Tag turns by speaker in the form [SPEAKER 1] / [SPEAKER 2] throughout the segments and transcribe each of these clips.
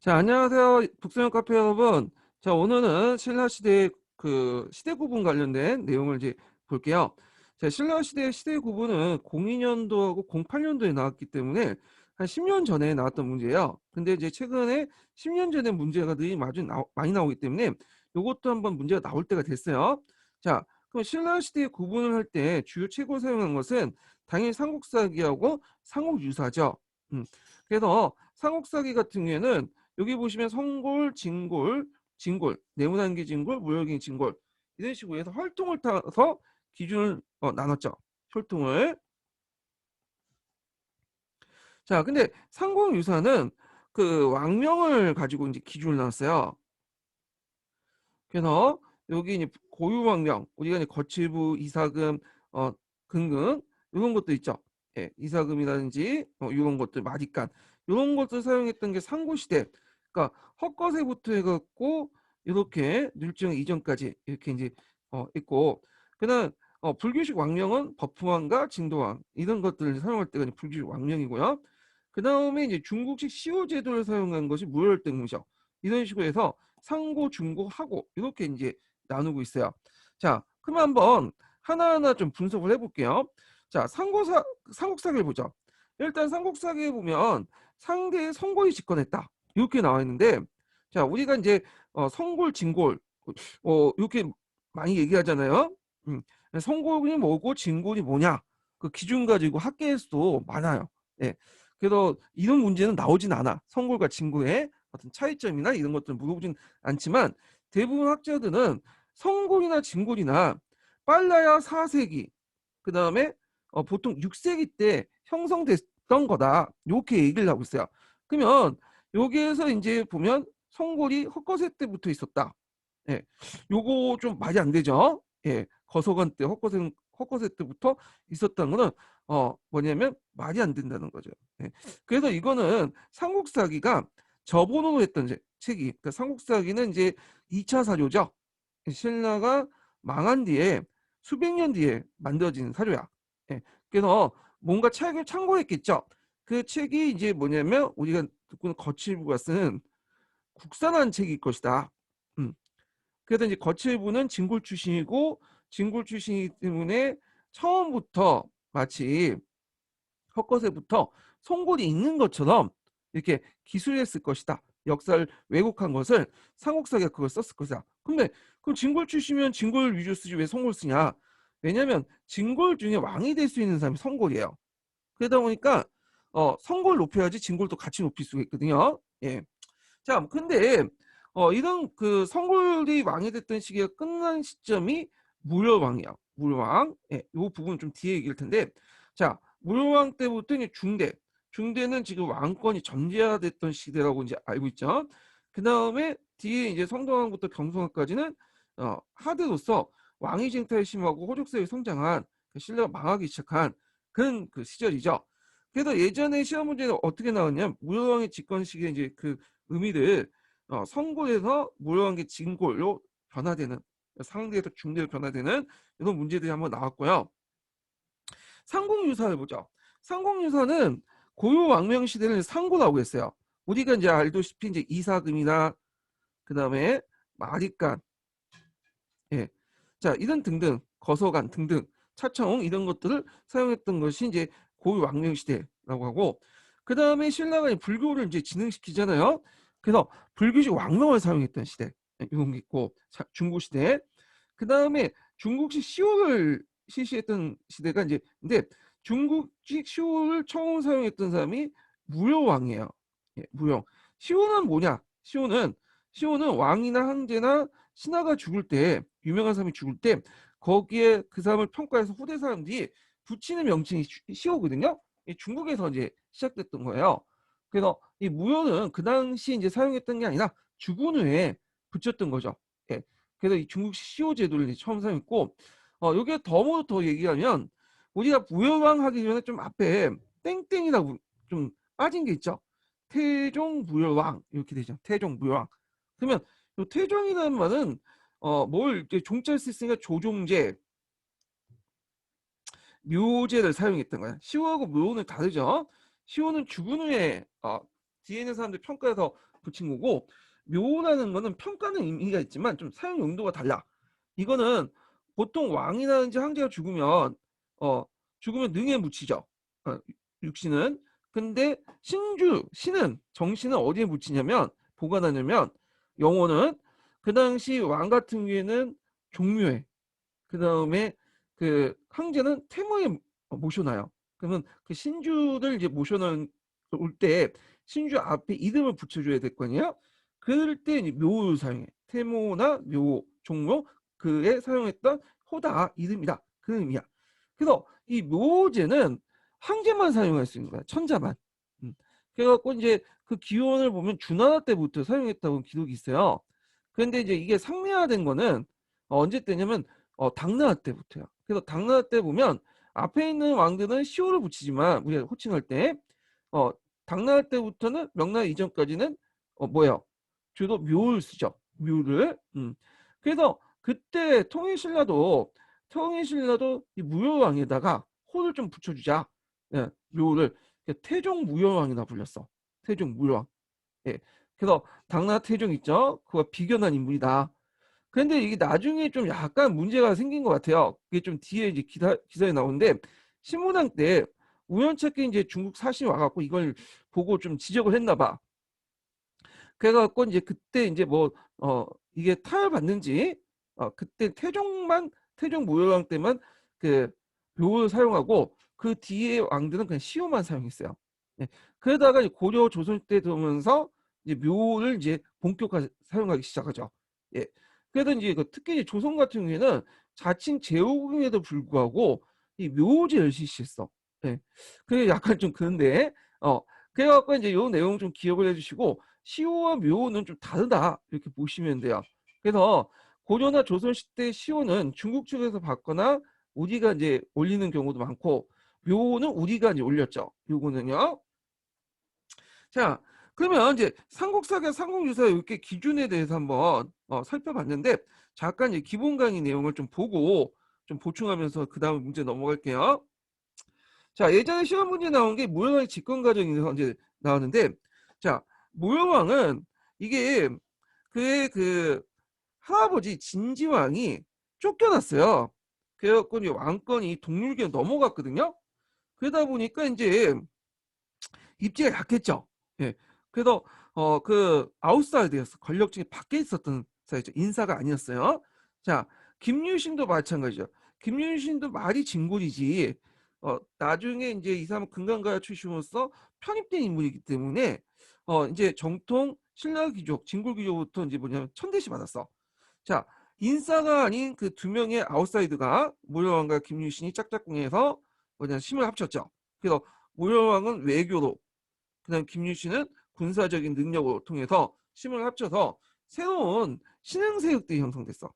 [SPEAKER 1] 자, 안녕하세요. 북소형 카페 여러분. 자, 오늘은 신라 시대 그 시대 구분 관련된 내용을 이제 볼게요. 자, 신라 시대 시대 구분은 02년도하고 08년도에 나왔기 때문에 한 10년 전에 나왔던 문제예요. 근데 이제 최근에 10년 전에 마주 나, 많이 나오기 때문에 이것도 한번 문제가 나올 때가 됐어요. 자, 그럼 신라 시대 구분을 할 때 주요 책으로 사용한 것은 당연히 삼국사기하고 삼국유사죠. 음. 그래서 삼국사기 같은 경우에는 여기 보시면 성골, 진골, 진골, 네모난개 진골, 무역인 진골 이런 식으로 해서 활동을 타서 기준을 어, 나눴죠. 혈통을. 자, 근데 상공유사는 그 왕명을 가지고 이제 기준을 나눴어요. 그래서 여기 이제 고유왕명, 우리가 이제 거칠부, 이사금, 어, 근근 이런 것도 있죠. 예, 이사금이라든지 어, 이런 것들, 마디간 이런 것들 사용했던 게 상고시대. 그러니까 헛것에부터 해갖고 이렇게 율정 이전까지 이렇게 이제 어, 있고 그다음 어, 불교식 왕명은 법후왕과 진도왕 이런 것들을 사용할 때가 불교식 왕명이고요. 그 다음에 이제 중국식 시호 제도를 사용한 것이 무혈등무죠. 이런 식으로 해서 상고, 중고, 하고 이렇게 이제 나누고 있어요. 자, 그럼 한번 하나하나 좀 분석을 해볼게요. 자, 상고사 삼국사기를 보죠. 일단 삼국사기에 보면 상대의 성골이 집권했다. 이렇게 나와 있는데 자 우리가 이제 어, 성골 진골 어 이렇게 많이 얘기하잖아요. 음, 성골이 뭐고 진골이 뭐냐 그 기준 가지고 학계에서도 많아요. 예. 그래서 이런 문제는 나오진 않아. 성골과 진골의 어떤 차이점이나 이런 것들을 물어보진 않지만 대부분 학자들은 성골이나 진골이나 빨라야 4세기 그 다음에 어, 보통 6세기 때 형성됐던 거다. 이렇게 얘기를 하고 있어요. 그러면 여기에서 이제 보면 성골이 헛거세 때부터 있었다. 예, 요거 좀 말이 안 되죠. 예, 거서관 때 헛거세 헛거세 때부터 있었다는 거는 어 뭐냐면 말이 안 된다는 거죠. 예, 그래서 이거는 삼국사기가 저번으로 했던 책이 그러니까 삼국사기는 이제 2차 사료죠. 신라가 망한 뒤에 수백 년 뒤에 만들어진 사료야. 예, 그래서 뭔가 책을 참고했겠죠. 그 책이 이제 뭐냐면 우리가 듣고는 거칠부가 쓴 국산한 책일 것이다. 음. 그래서 이제 거칠부는 진골 출신이고 진골 출신이기 때문에 처음부터 마치 헛것에부터 송골이 있는 것처럼 이렇게 기술했을 것이다. 역사를 왜곡한 것을 삼국사기가 그걸 썼을 것이다. 근데 그럼 진골 출신이면 진골 위주 쓰지 왜 송골 쓰냐? 왜냐면 진골 중에 왕이 될 수 있는 사람이 성골이에요. 그러다 보니까 어, 성골 높여야지 진골도 같이 높일 수가 있거든요. 예. 자, 근데 어, 이런 그 성골이 왕이 됐던 시기가 끝난 시점이 무려왕이야. 무려왕. 예, 이 부분 좀 뒤에 얘기할 텐데. 자, 무려왕 때부터 이제 중대. 중대는 지금 왕권이 전제화됐던 시대라고 이제 알고 있죠. 그 다음에 뒤에 이제 성동왕부터 경성왕까지는 어, 하드로서 왕위 쟁탈이 심하고 호족세에 성장한 그 신라가 망하기 시작한 그런 그 시절이죠. 그래서 예전에 시험 문제는 어떻게 나왔냐? 무효왕의 시기에 이제 그 의미를 어, 선골에서 무효왕의 진골로 변화되는 상대에서 중대로 변화되는 이런 문제들이 한번 나왔고요. 상공유사를 보죠. 상공유사는 고유 왕명 시대를 상고라고 했어요. 우리가 이제 알다시피 이제 이사금이나 그 다음에 마리간, 예, 자 이런 등등 거서관 등등 차청 이런 것들을 사용했던 것이 이제 고유 왕명 시대라고 하고 그 다음에 신라가 불교를 이제 진흥시키잖아요. 그래서 불교식 왕명을 사용했던 시대 이런 게 있고 중국 시대 그 다음에 중국식 시호를 실시했던 시대가 이제 근데 중국식 시호를 처음 사용했던 사람이 무효왕이에요. 예, 무효. 시호는 뭐냐? 시호는 시호는 왕이나 황제나 신하가 죽을 때 유명한 사람이 죽을 때 거기에 그 사람을 평가해서 후대 사람들이 붙이는 명칭이 시호거든요. 중국에서 이제 시작됐던 거예요. 그래서 이 무효는 그 당시 이제 사용했던 게 아니라 죽은 후에 붙였던 거죠. 예. 그래서 이 중국 시호 제도를 처음 사용했고, 어, 여기에 더더 얘기하면 우리가 무효왕 하기 전에 좀 앞에 땡땡이라고 좀 빠진 게 있죠. 태종 무효왕 이렇게 되죠. 태종 무효왕. 그러면 이 태종이라는 말은 어, 뭘 이제 종자를 쓰으니까 조종제, 묘제를 사용했던 거야. 시호하고 묘는 다르죠. 시호는 죽은 후에 어, 뒤에 있는 사람들 평가해서 붙인 거고 묘라는 거는 평가는 의미가 있지만 좀 사용 용도가 달라. 이거는 보통 왕이라든지 황제가 죽으면 어 죽으면 능에 묻히죠. 어, 육신은. 근데 신주 신은 정신은 어디에 묻히냐면 보관하냐면 영혼은 그 당시 왕 같은 경우에는 종묘에 그 다음에 그 황제는 태모에 모셔놔요. 그러면 그 신주를 이제 모셔놓을 때 신주 앞에 이름을 붙여줘야 될 거 아니에요? 그럴 때 묘를 사용해. 태모나 묘, 종묘 그에 사용했던 호다 이름이다. 그 의미야. 그래서 이 묘제는 황제만 사용할 수 있는 거야. 천자만. 음. 그래갖고 이제 그 기원을 보면 주나라 때부터 사용했다고 기록이 있어요. 그런데 이제 이게 상례화된 거는 어, 언제 때냐면 어, 당나라 때부터요. 그래서 당나라 때 보면 앞에 있는 왕들은 시호를 붙이지만 우리가 호칭할 때 어, 당나라 때부터는 명나라 이전까지는 어, 뭐예요? 주로 묘를 쓰죠. 묘를. 음. 그래서 그때 통일신라도 통일신라도 이 무효왕에다가 호를 좀 붙여주자. 예, 묘를 태종 무효왕이나 불렸어. 태종 무효왕. 예. 그래서 당나라 태종 있죠? 그와 비견한 인물이다. 그런데 이게 나중에 좀 약간 문제가 생긴 것 같아요. 그게 좀 뒤에 이제 기사, 기사에 나오는데 신문왕 때 우연찮게 이제 중국 사신이 와갖고 이걸 보고 좀 지적을 했나 봐. 그래갖고 이제 그때 이제 뭐 어 이게 타협받는지 어 그때 태종만 태종 무효왕 때만 그 묘를 사용하고 그 뒤에 왕들은 그냥 시호만 사용했어요. 네. 그러다가 고려 조선 때 들어오면서 이제 묘를 이제 본격화 사용하기 시작하죠. 예. 이제 그 특히 조선 같은 경우에는 자칭 제후궁에도 불구하고 이 묘제를 실시했어. 예. 그게 약간 좀 그런데 어 그래갖고 이제 요 내용 좀 기억을 해주시고 시호와 묘는 좀 다르다 이렇게 보시면 돼요. 그래서 고려나 조선 시대 시호는 중국 측에서 받거나 우리가 이제 올리는 경우도 많고 묘는 우리가 이제 올렸죠. 요거는요. 자, 그러면 이제 삼국사가 삼국유사 이렇게 기준에 대해서 한번 어, 살펴봤는데 잠깐 이제 기본 강의 내용을 좀 보고 좀 보충하면서 그 다음 문제 넘어갈게요. 자, 예전에 시험 문제 나온 게 모형왕의 집권 과정에서 이제 나왔는데 자, 모형왕은 이게 그의 그 할아버지 진지왕이 쫓겨났어요. 그래갖고 이제 왕권이 동률기로 넘어갔거든요. 그러다 보니까 이제 입지가 약했죠. 예. 그래서 어 그 아웃사이드였어. 권력층이 밖에 있었던 사이죠. 인사가 아니었어요. 자, 김유신도 마찬가지죠. 김유신도 말이 진골이지. 어 나중에 이제 이 사람은 금강가야 출신으로서 편입된 인물이기 때문에 어 이제 정통 신라 귀족, 진골 귀족부터 이제 뭐냐면 천대시 받았어. 자, 인싸가 아닌 그 두 명의 아웃사이드가 모려왕과 김유신이 짝짝꿍해서 뭐냐 힘을 합쳤죠. 그래서 모려왕은 외교로, 그다음 김유신은 군사적인 능력을 통해서 힘을 합쳐서 새로운 신흥세력들이 형성됐어.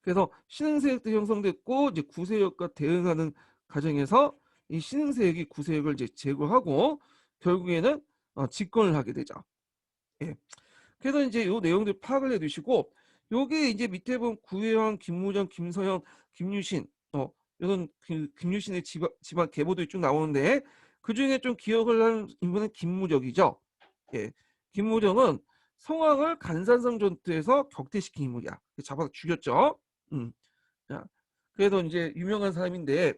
[SPEAKER 1] 그래서 신흥세력도 형성됐고 이제 구세력과 대응하는 과정에서 이 신흥세력이 구세력을 이제 제거하고 결국에는 어, 집권을 하게 되죠. 예. 그래서 이제 요 내용들 파악을 해두시고 요게 이제 밑에 보면 구혜왕, 김무정, 김서영, 김유신 어 이런 그, 김유신의 집안, 집안 계보들이 쭉 나오는데 그 중에 좀 기억을 하는 인물은 김무적이죠. 예, 김무정은 성왕을 간산성 전투에서 격퇴시킨 인물이야. 잡아서 죽였죠. 음. 자, 그래서 이제 유명한 사람인데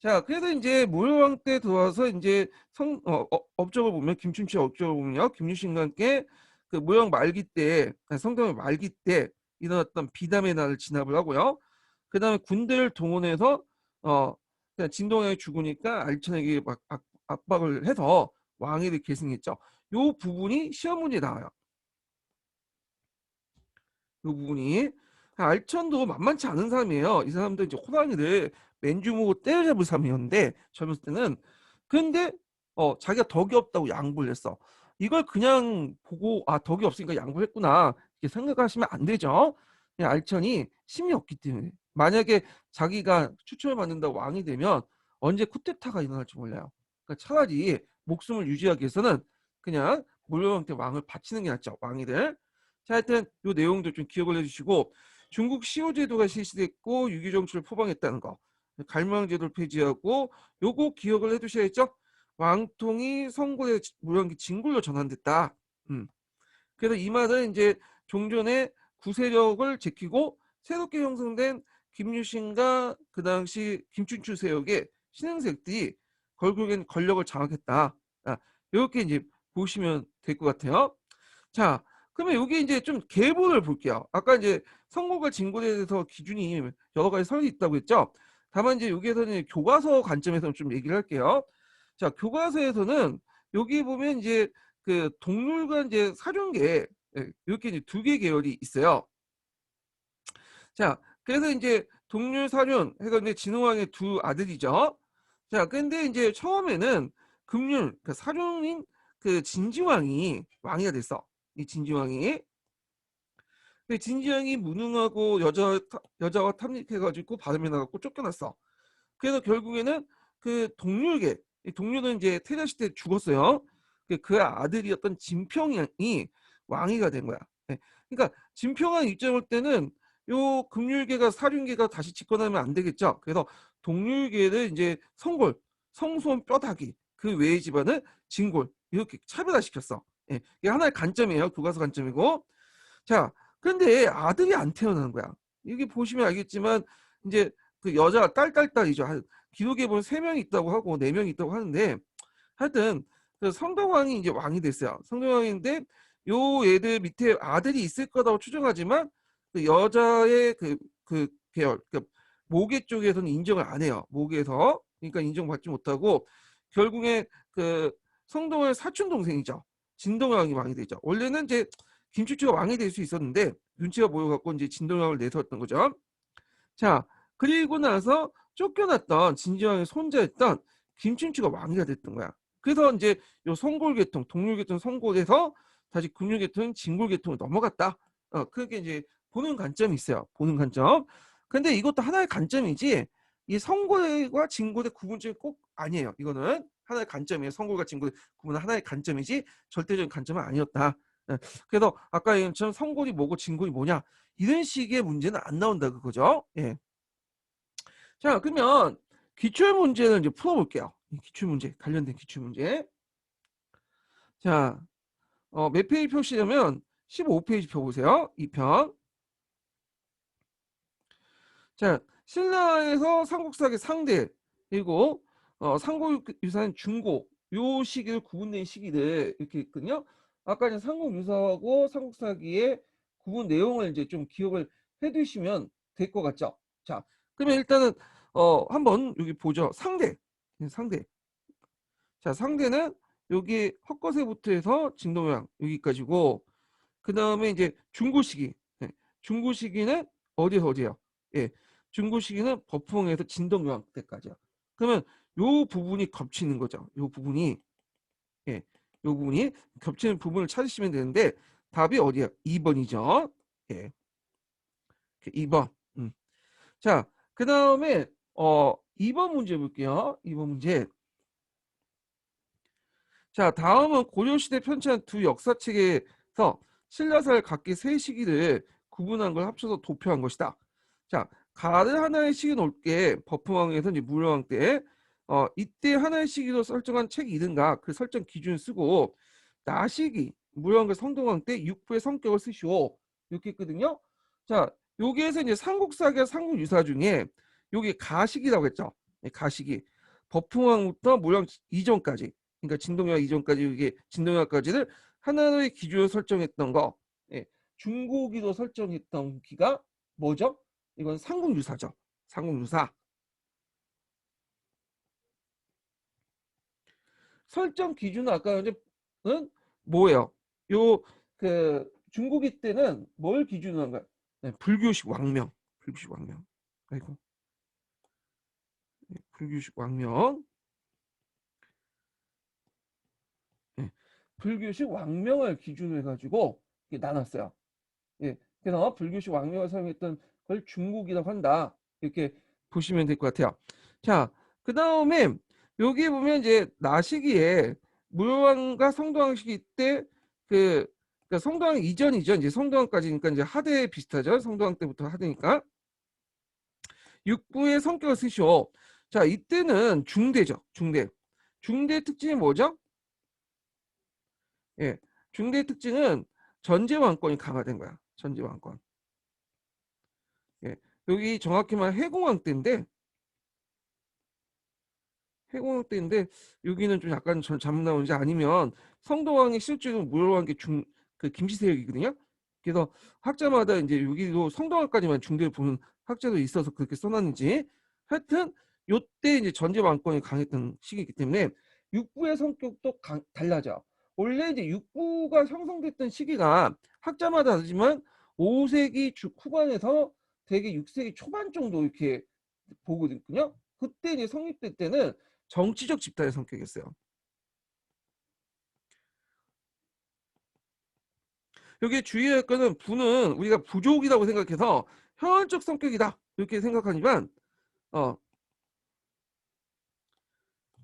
[SPEAKER 1] 자, 그래서 이제 모효왕 때 들어와서 이제 성 어, 어, 업적을 보면 김춘치 업적을 보면요. 김유신과 함께 그 모형 말기 때 성경의 말기 때 일어났던 비담의 날을 진압을 하고요. 그 다음에 군대를 동원해서 어 진동왕이 죽으니까 알천에게 막 압, 압박을 해서 왕위를 계승했죠. 요 부분이 시험 문제에 나와요. 요 부분이 알천도 만만치 않은 사람이에요. 이 사람도 이제 호랑이를 맨주먹으로 때려잡을 사람이었는데 젊었을 때는 근데 어 자기가 덕이 없다고 양보를 했어. 이걸 그냥 보고 아 덕이 없으니까 양보했구나 이렇게 생각하시면 안 되죠. 알천이 힘이 없기 때문에 만약에 자기가 추천을 받는다고 왕이 되면 언제 쿠데타가 일어날지 몰라요. 그러니까 차라리 목숨을 유지하기 위해서는 그냥 몰려한테 왕을 바치는 게 낫죠. 왕이들. 자, 하여튼 요 내용도 좀 기억을 해주시고 중국 시호 제도가 실시됐고 유교 정치를 포방했다는 거. 갈망 제도를 폐지하고 요거 기억을 해두셔야죠. 왕통이 성골의 무령기 진골로 전환됐다. 음. 그래서 이 말은 이제 종전의 구세력을 지키고 새롭게 형성된 김유신과 그 당시 김춘추 세력의 신흥색들이 결국엔 권력을 장악했다. 아, 이렇게 이제 보시면 될 것 같아요. 자, 그러면 여기 이제 좀 계보를 볼게요. 아까 이제 선거가 진골에 대해서 기준이 여러 가지 설이 있다고 했죠. 다만 이제 여기에서는 교과서 관점에서 좀 얘기를 할게요. 자, 교과서에서는 여기 보면 이제 그 동물과 이제 사륜계 예, 이렇게 이제 두 개 계열이 있어요. 자, 그래서 이제 동률 사륜 해서 이제 진흥왕의 두 아들이죠. 자, 근데 이제 처음에는 금률 그 사륜인 그 진지왕이 왕이가 됐어. 이 진지왕이. 진지왕이 무능하고 여자 여자와 탐닉해가지고 바람에 나갔고 쫓겨났어. 그래서 결국에는 그 동률계 이 동률은 이제 태자 시대 죽었어요. 그, 그 아들이었던 진평이 왕이가 된 거야. 네. 그러니까 진평왕 입장을 때는 요 금률계가 사륜계가 다시 집권하면 안 되겠죠. 그래서 동률계를 이제 성골, 성소원 뼈다귀 그 외의 집안은 진골 이렇게 차별화시켰어. 예, 이게 하나의 관점이에요. 교과서 관점이고. 자, 근데 아들이 안 태어나는 거야. 여기 보시면 알겠지만 이제 그 여자 딸 딸딸이죠. 기록에 보면 세 명이 있다고 하고 네 명이 있다고 하는데 하여튼 그 성동왕이 이제 왕이 됐어요. 성동왕인데 요 애들 밑에 아들이 있을 거라고 추정하지만 그 여자의 그, 그 계열, 그 모계 쪽에서는 인정을 안 해요. 모계에서. 그러니까 인정받지 못하고 결국에 그 성동의 사촌 동생이죠. 진동왕이 왕이 되죠. 원래는 이제 김추추가 왕이 될 수 있었는데 눈치가 보여갖고 이제 진동왕을 내세웠던 거죠. 자, 그리고 나서 쫓겨났던 진지왕의 손자였던 김춘추가 왕이가 됐던 거야. 그래서 이제 요 성골계통, 동률계통 성골에서 다시 금융계통, 진골계통으로 넘어갔다. 어, 그게 이제 보는 관점이 있어요. 보는 관점. 근데 이것도 하나의 관점이지 이 성골과 진골의 구분점이 꼭 아니에요. 이거는 하나의 관점이에요. 성골과 진골의 구분은 하나의 관점이지 절대적인 관점은 아니었다. 예. 그래서 아까 얘기처럼 성골이 뭐고 진골이 뭐냐 이런 식의 문제는 안 나온다 그거죠. 예. 자 그러면 기출 문제를 이제 풀어볼게요. 기출 문제 관련된 기출 문제. 자, 어, 몇 페이지 표시냐면 15페이지 펴보세요. 2편. 자, 신라에서 삼국사의 상대 그리고 어, 삼국유사는 중고 요 시기를 구분된 시기들 이렇게 있거든요. 아까 이제 삼국유사하고 삼국사기의 구분 내용을 이제 좀 기억을 해두시면 될 것 같죠. 자, 그러면 일단은 어 한번 여기 보죠. 상대, 상대. 자, 상대는 여기 헛것에부터 해서 진동양 여기까지고 그 다음에 이제 중고 시기. 네. 중고 시기는 어디에서 어디예요? 예, 중고 시기는 버풍에서 진동 요항 때까지요. 그러면 요 부분이 겹치는 거죠. 요 부분이 예, 요 부분이 겹치는 부분을 찾으시면 되는데 답이 어디야? 2번이죠. 예. 2번. 음. 자, 그 다음에 어 2번 문제 볼게요. 2번 문제. 자, 다음은 고려시대 편찬 두 역사책에서 신라사를 각기 세 시기를 구분한 걸 합쳐서 도표한 것이다. 자, 가를 하나의 시기 놓을게 버프왕에서 이제 무령왕 때 어, 이때 하나의 시기로 설정한 책이 있는가 그 설정 기준 쓰고 나시기 무령왕과 성동왕 때 육부의 성격을 쓰시오 이렇게 있거든요. 자, 여기에서 이제 삼국사기와 삼국유사 중에 여기 가시기라고 했죠. 네, 가시기 버풍왕부터 무령 이전까지 그러니까 진동왕 이전까지 이게 진동왕까지를 하나의 기준으로 설정했던 거 예, 중고기로 설정했던 기가 뭐죠? 이건 상국유사죠. 상국유사. 설정 기준은 아까 이제는 뭐예요? 요 그 중국이 때는 뭘 기준으로 한 거야? 네, 불교식 왕명. 불교식 왕명. 아이고. 네, 불교식 왕명. 네, 불교식 왕명을 기준으로 해가지고 나눴어요. 예, 그래서 불교식 왕명을 사용했던 그걸 중국이라고 한다. 이렇게 보시면 될 것 같아요. 자, 그 다음에 여기 보면 이제 나시기에 물왕과 성도왕 시기 때 그 그러니까 성도왕 이전이죠. 이제 성도왕까지니까 이제 하대 비슷하죠. 성도왕 때부터 하대니까 육부의 성격을 쓰시오. 자, 이때는 중대죠. 중대. 중대 특징이 뭐죠? 예, 중대 특징은 전제 왕권이 강화된 거야. 전제 왕권. 예, 여기 정확히 말하면 해공왕 때인데 해공왕 때인데 여기는 좀 약간 전- 잘못 나오는지 아니면 성도왕이 실제로 무효한 게중 그 김시세력이거든요. 그래서 학자마다 이제 여기도 성도왕까지만 중대를 보는 학자도 있어서 그렇게 써놨는지 하여튼 요때 이제 전제 왕권이 강했던 시기이기 때문에 육부의 성격도 강, 달라져. 원래 이제 육부가 형성됐던 시기가 학자마다 다르지만 5세기 주 후반에서 대개 6세기 초반 정도 이렇게 보거든요. 그때 이제 성립될 때는 정치적 집단의 성격이었어요. 여기 주의할 거는 부는 우리가 부족이라고 생각해서 현원적 성격이다 이렇게 생각하지만 어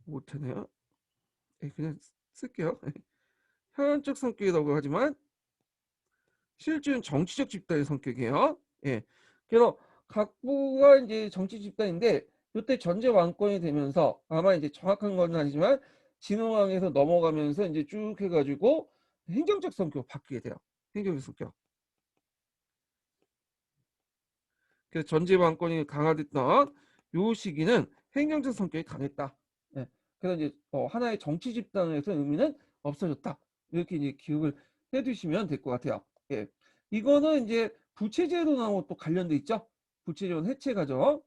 [SPEAKER 1] 못하네요. 예, 그냥 쓸게요. 현원적 성격이라고 하지만 실제는 정치적 집단의 성격이에요. 예. 그래서 각부가 이제 정치 집단인데 이때 전제 왕권이 되면서 아마 이제 정확한 건 아니지만 진흥왕에서 넘어가면서 이제 쭉 해가지고 행정적 성격 바뀌게 돼요. 행정적 성격. 그래서 전제 왕권이 강화됐던 요 시기는 행정적 성격이 강했다. 예. 그래서 이제 어, 하나의 정치 집단에서 의미는 없어졌다. 이렇게 이제 기억을 해두시면 될 것 같아요. 예. 이거는 이제 부채제도하고 또 관련돼 있죠. 부채제도 해체가죠.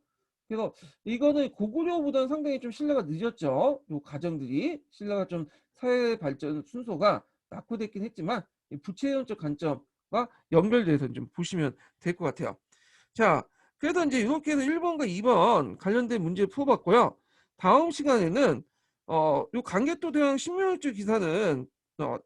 [SPEAKER 1] 그래서 이거는 고구려보다는 상당히 좀 신뢰가 늦었죠. 요 과정들이 신뢰가 좀 사회 발전 순서가 낙후됐긴 했지만 이 부채연적 관점과 연결돼서 좀 보시면 될 것 같아요. 자, 그래서 이제 이렇게 해서 1번과 2번 관련된 문제 풀어봤고요. 다음 시간에는 어, 요 강개토 대왕 신명일주 기사는 어,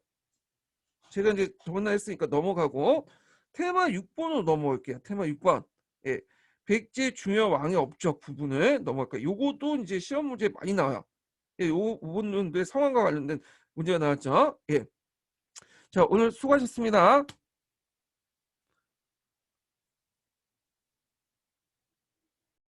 [SPEAKER 1] 제가 이제 저번에 했으니까 넘어가고 테마 6번으로 넘어갈게요. 테마 6번. 예. 백제 중요 왕의 업적 부분을 넘어갈까요? 요것도 이제 시험 문제 많이 나와요. 예, 요 부분은 상황과 관련된 문제가 나왔죠. 예. 자, 오늘 수고하셨습니다.